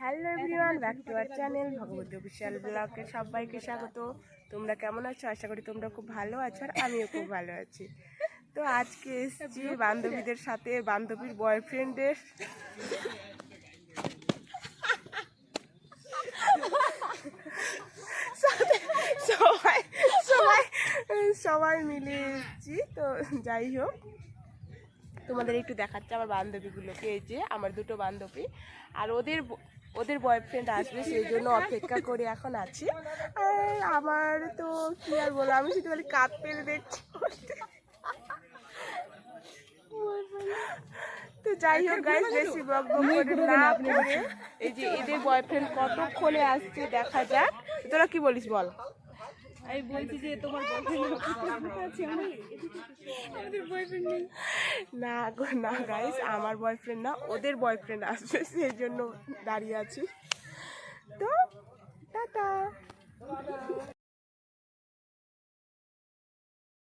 Hello everyone back to our channel Bhagavati official ব্লগে সবাইকে স্বাগত। তোমরা কেমন আছো? আশা করি তোমরা খুব ভালো আছো আর আমিও খুব ভালো আছি। তো আজকে এসেছি বান্ধবীদের সাথে, বান্ধবীর বয়ফ্রেন্ডের সবাই সবাই সবাই মিলে এসেছি, তো যাই হোক। তোমাদের একটু দেখাচ্ছে আমার বান্ধবীগুলোকে এই যে আমার দুটো বান্ধবী। আর ওদের ওদের বয়ফ্রেন্ড আসবে সেই জন্য অপেক্ষা করে এখন আছি। আর আমার তো কি আর বলো আমি শুধু খালি কাপ পেলে দেখছি। তো যাই হোক গাইস বেশি বক বক করে না করে এই যে এদের বয়ফ্রেন্ড কতক্ষণে আসছে দেখা যাক। তোরা কি বলিস বল? আমি বলছি যে তোমার নেই। না গো, না গাইস আমার বয়ফ্রেন্ড না, ওদের বয়ফ্রেন্ড আসবে, সেই জন্য দাঁড়িয়ে আছি।